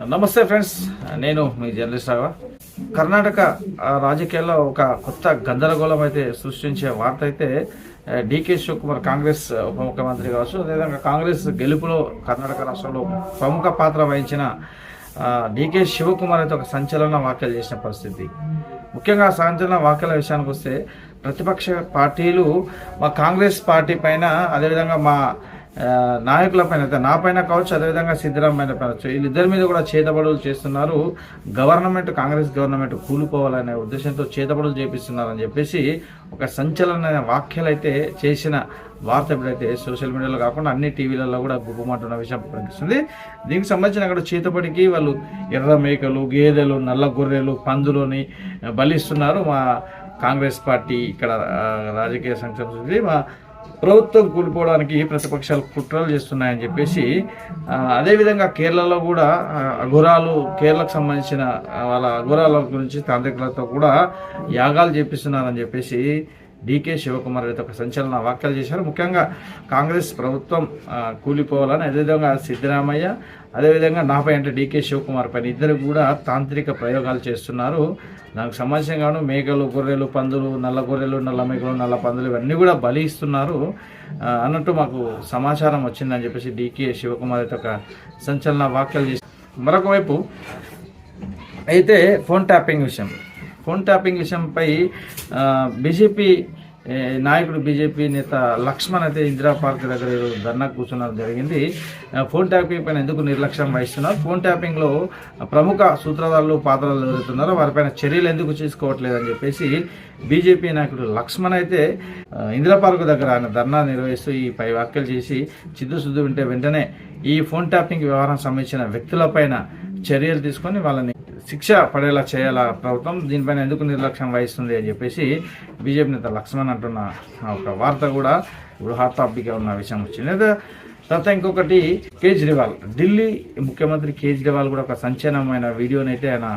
నమస్తే ఫ్రెండ్స్ నేను మీ జర్నలిస్ట్ రావా కర్ణాటక రాజకీయాల్లో ఒక కొత్త గందరగోళం అయితే సృష్టించే వార్త అయితే డీకే శివకుమార్ కాంగ్రెస్ ఉప ముఖ్యమంత్రి కావచ్చు అదేవిధంగా కాంగ్రెస్ గెలుపులో కర్ణాటక రాష్ట్రంలో ప్రముఖ పాత్ర వహించిన డీకే డికే శివకుమార్ అయితే ఒక సంచలన వ్యాఖ్యలు చేసిన పరిస్థితి. ముఖ్యంగా సంచలన వ్యాఖ్యల విషయానికి వస్తే ప్రతిపక్ష పార్టీలు మా కాంగ్రెస్ పార్టీ పైన అదేవిధంగా మా నాయకుల పైన అయితే నా పైన కావచ్చు అదేవిధంగా సిద్ధరామయ్య పైన వీళ్ళిద్దరి మీద కూడా చేతబడులు చేస్తున్నారు. గవర్నమెంట్ కాంగ్రెస్ గవర్నమెంట్ కూలిపోవాలనే ఉద్దేశంతో చేతబడులు చేపిస్తున్నారని చెప్పేసి ఒక సంచలన వ్యాఖ్యలు అయితే చేసిన వార్త ఎప్పుడైతే సోషల్ మీడియాలో కాకుండా అన్ని టీవీలలో కూడా గుప్పమంటున్న విషయం కనిపిస్తుంది దీనికి సంబంధించిన అక్కడ చేతబడికి వాళ్ళు ఎర్ర మేకలు గేదెలు నల్ల గొర్రెలు పందులని బలిస్తున్నారు. మా కాంగ్రెస్ పార్టీ ఇక్కడ రాజకీయ సంక్షేమ మా ప్రభుత్వం కూలిపోవడానికి ప్రతిపక్షాలు కుట్రలు చేస్తున్నాయని చెప్పేసి అదేవిధంగా కేరళలో కూడా అఘోరాలు కేరళకు సంబంధించిన వాళ్ళ అఘోరాల గురించి తాంత్రికులతో కూడా యాగాలు చేపిస్తున్నారని చెప్పేసి డికే శివకుమార్ అయితే ఒక సంచలన వ్యాఖ్యలు చేశారు. ముఖ్యంగా కాంగ్రెస్ ప్రభుత్వం కూలిపోవాలని అదేవిధంగా సిద్ధరామయ్య అదేవిధంగా నాపై అంటే డికే శివకుమార్ పైన ఇద్దరు కూడా తాంత్రిక ప్రయోగాలు చేస్తున్నారు. నాకు సంబంధించిన కాను మేకలు గొర్రెలు పందులు నల్ల గొర్రెలు నల్ల మేకలు నల్ల పందులు ఇవన్నీ కూడా బలి ఇస్తున్నారు. అన్నట్టు మాకు సమాచారం వచ్చిందని చెప్పేసి డికే శివకుమార్ అయితే ఒక సంచలన వ్యాఖ్యలు చేసి మరొక వైపు అయితే ఫోన్ ట్యాపింగ్ విషయం. ఫోన్ ట్యాపింగ్ విషయంపై బీజేపీ నాయకుడు బీజేపీ నేత లక్ష్మణ్ అయితే ఇందిరా పార్క్ దగ్గర ఈరోజు ధర్నా కూర్చున్నారు జరిగింది. ఫోన్ ట్యాపింగ్ పైన ఎందుకు నిర్లక్ష్యం వహిస్తున్నారు? ఫోన్ ట్యాపింగ్లో ప్రముఖ సూత్రధారులు పాత్రలు ఎవరుతున్నారో వారిపైన చర్యలు ఎందుకు తీసుకోవట్లేదు అని చెప్పేసి బీజేపీ నాయకుడు లక్ష్మణ్ అయితే ఇందిరా పార్క్ దగ్గర ఆయన ధర్నా నిర్వహిస్తూ ఈ పై వ్యాఖ్యలు చేసి చిద్దుశుద్ధి ఉంటే వెంటనే ఈ ఫోన్ ట్యాపింగ్ వ్యవహారం సంబంధించిన వ్యక్తులపైన చర్యలు తీసుకొని వాళ్ళని శిక్ష పడేలా చేయాల ప్రభుత్వం? దీనిపైన ఎందుకు నిర్లక్ష్యం వహిస్తుంది అని చెప్పేసి బీజేపీ నేత లక్ష్మణ్ అంటున్న ఒక వార్త కూడా ఇప్పుడు హాట్ టాపిక్గా ఉన్న విషయం వచ్చింది. తర్వాత ఇంకొకటి కేజ్రీవాల్. ఢిల్లీ ముఖ్యమంత్రి కేజ్రీవాల్ కూడా ఒక సంచలనమైన వీడియోని అయితే ఆయన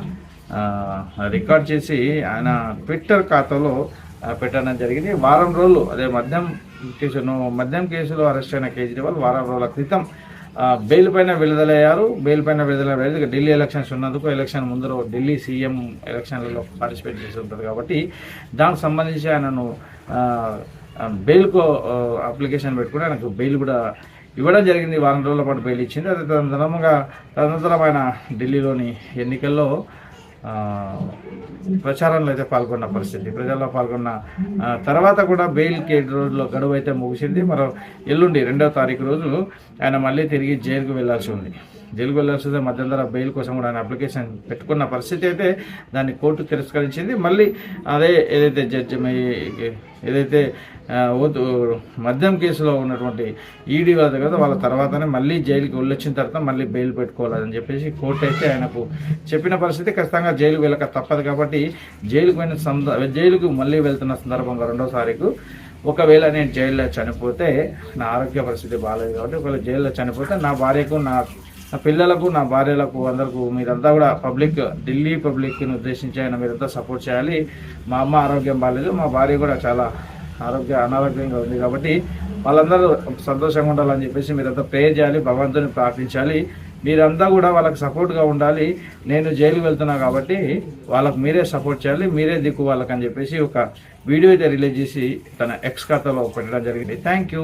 రికార్డ్ చేసి ఆయన ట్విట్టర్ ఖాతాలో పెట్టడం జరిగింది. వారం రోజులు అదే మద్యం కేసును మద్యం కేసులో అరెస్ట్ అయిన కేజ్రీవాల్ వారం రోజుల క్రితం బెయిల్ పైన విడుదలయ్యారు. బెయిల్ పైన విడుదలయ్యారు. ఢిల్లీ ఎలక్షన్స్ ఉన్నందుకు ఎలక్షన్ ముందర ఢిల్లీ సీఎం ఎలక్షన్లలో పార్టిసిపేట్ చేసి ఉంటుంది కాబట్టి దానికి సంబంధించి ఆయనను బెయిల్కు అప్లికేషన్ పెట్టుకుని ఆయనకు బెయిల్ కూడా ఇవ్వడం జరిగింది. వారం రోజుల పాటు బెయిల్ ఇచ్చింది. అదే తదనంతరంగా తదనంతరం ఆయన ఢిల్లీలోని ఎన్నికల్లో ప్రచారంలో అయితే పాల్గొన్న పరిస్థితి. ప్రజల్లో పాల్గొన్న తర్వాత కూడా బెయిల్ ఏడు రోజుల్లో గడువు అయితే ముగిసింది. మరో ఎల్లుండి రెండో తారీఖు రోజు ఆయన మళ్ళీ తిరిగి జైలుకు వెళ్ళాల్సి ఉంది. జైలుకు వెళ్ళాల్సి వస్తే మధ్యంతర బెయిల్ కోసం కూడా ఆయన అప్లికేషన్ పెట్టుకున్న పరిస్థితి అయితే దాన్ని కోర్టు తిరస్కరించింది. మళ్ళీ అదే ఏదైతే జడ్జి ఏదైతే మద్యం కేసులో ఉన్నటువంటి ఈడీ వాళ్ళ కదా వాళ్ళ తర్వాతనే మళ్ళీ జైలుకి వెళ్ళొచ్చిన తర్వాత మళ్ళీ బెయిల్ పెట్టుకోవాలని చెప్పేసి కోర్టు అయితే ఆయనకు చెప్పిన పరిస్థితి. ఖచ్చితంగా జైలుకు వెళ్ళక తప్పదు కాబట్టి జైలుకు పోయిన సంద జైలుకు మళ్ళీ వెళ్తున్న సందర్భంగా రెండో ఒకవేళ నేను జైల్లో చనిపోతే నా ఆరోగ్య పరిస్థితి బాగాలేదు కాబట్టి ఒకవేళ జైల్లో చనిపోతే నా భార్యకు నా నా పిల్లలకు నా భార్యలకు అందరికీ మీరంతా కూడా పబ్లిక్ ఢిల్లీ పబ్లిక్ని ఉద్దేశించి ఆయన మీరంతా సపోర్ట్ చేయాలి. మా అమ్మ ఆరోగ్యం బాగాలేదు మా భార్య కూడా చాలా ఆరోగ్య అనారోగ్యంగా ఉంది కాబట్టి వాళ్ళందరూ సంతోషంగా ఉండాలని చెప్పేసి మీరంతా ప్రేయర్ చేయాలి భగవంతుని ప్రార్థించాలి. మీరంతా కూడా వాళ్ళకి సపోర్ట్గా ఉండాలి. నేను జైలుకి వెళ్తున్నా కాబట్టి వాళ్ళకు మీరే సపోర్ట్ చేయాలి మీరే దిక్కు వాళ్ళకని అని చెప్పేసి ఒక వీడియో అయితే రిలీజ్ చేసి తన ఎక్స్ ఖాతాలో పెట్టడం జరిగింది. Thank you